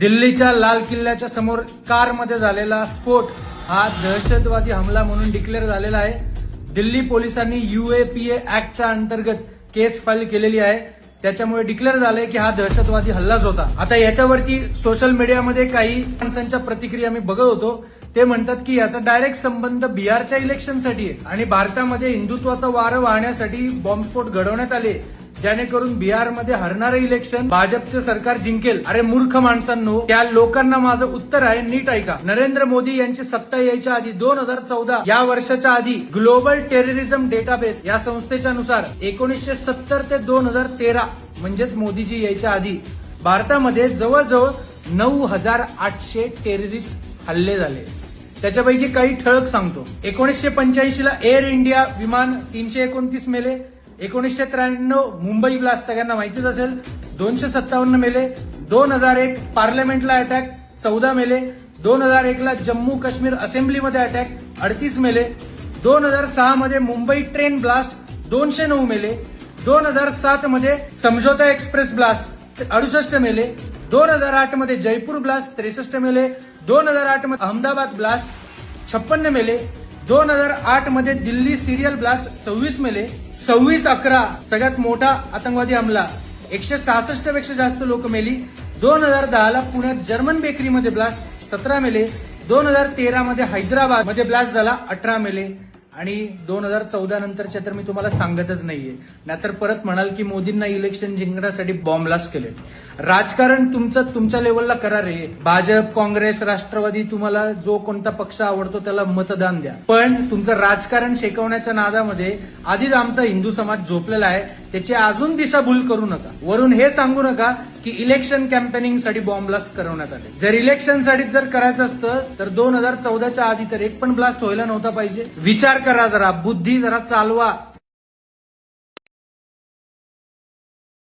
दिल्लीच्या लाल किल्ल्याच्या समोर कारमध्ये झालेला स्फोट. हा दहशतवादी हमला म्हणून डिक्लेअर झालेला आहे. दिल्ली पोलिसांनी युएपीए ऍक्टच्या अंतर्गत केस फाईल केलेली आहे. त्याच्यामुळे डिक्लेअर झालंय की हा दहशतवादी हल्लाच होता. आता याच्यावरती सोशल मीडियामध्ये काही माणसांच्या प्रतिक्रिया मी बघत होतो. ते म्हणतात की याचा डायरेक्ट संबंध बिहारच्या इलेक्शनसाठी आहे. आणि भारतामध्ये हिंदुत्वाचा वारं वाहण्यासाठी बॉम्बस्फोट घडवण्यात आले. जेणेकरून बिहारमध्ये हरणारे इलेक्शन भाजपचे सरकार जिंकेल. अरे मूर्ख माणसांनो त्या लोकांना माझं उत्तर आहे नीट ऐका. नरेंद्र मोदी यांची सत्ता यायच्या आधी दोन हजार चौदा या वर्षाच्या आधी ग्लोबल टेररिझम डेटाबेस या संस्थेच्या नुसार एकोणीसशे सत्तर ते दोन हजार तेरा म्हणजेच मोदीजी यायच्या आधी भारतामध्ये जवळजवळ नऊ हजार आठशे टेररिस्ट हल्ले झाले. त्याच्यापैकी काही ठळक सांगतो. एकोणीसशे पंच्याऐंशी ला एअर इंडिया विमान तीनशे एकोणतीस मेले. एकोणीसशे त्र्याण्णव मुंबई ब्लास्ट सगळ्यांना माहितीच असेल. दोनशे सत्तावन्न मेले. दोन हजार एक पार्लमेंटला अटॅक चौदा मेले. दोन हजार एक ला जम्मू काश्मीर असेंब्लीमध्ये अटॅक अडतीस मेले. दोन हजार सहा मध्ये मुंबई ट्रेन ब्लास्ट दोनशे नऊ मेले. दोन हजार सात मध्ये समझोता एक्सप्रेस ब्लास्ट अडुसष्ट मेले. दोन हजार आठमध्ये जयपूर ब्लास्ट त्रेसष्ट मेले. दोन हजार आठमध्ये अहमदाबाद ब्लास्ट छप्पन्न मेले. दोन हजार आठमध्ये दिल्ली सिरियल ब्लास्ट सव्वीस मेले. सव्वीस अकरा सगळ्यात मोठा आतंकवादी हमला. एकशे सहासष्टपेक्षा जास्त लोक मेली. दोन हजार दहाला पुण्यात जर्मन बेकरीमध्ये ब्लास्ट सतरा मेले. दोन हजार तेरामध्ये हैदराबादमध्ये ब्लास्ट झाला अठरा मेले. आणि दोन हजार चौदा नंतरच्या तर मी तुम्हाला सांगतच नाहीये. नाहीतर परत म्हणाल की मोदींना इलेक्शन जिंकण्यासाठी बॉम्ब ब्लास्ट केले. राजकारण तुमचं तुमच्या लेवलला करा रे. भाजप काँग्रेस राष्ट्रवादी तुम्हाला जो कोणता पक्ष आवडतो त्याला मतदान द्या. पण तुमचं राजकारण शेकवण्याच्या नादामध्ये आधीच आमचा हिंदू समाज झोपलेला आहे. त्याची अजून दिशाभूल करू नका. वरून हे सांगू नका की इलेक्शन कॅम्पेनिंगसाठी बॉम्ब ब्लास्ट करवण्यात आले. जर इलेक्शनसाठी जर करायचं असतं तर दोन हजार चौदाच्या आधी तर एक पण ब्लास्ट व्हायला नव्हता पाहिजे. विचार करा जरा बुद्धी जरा चालवा.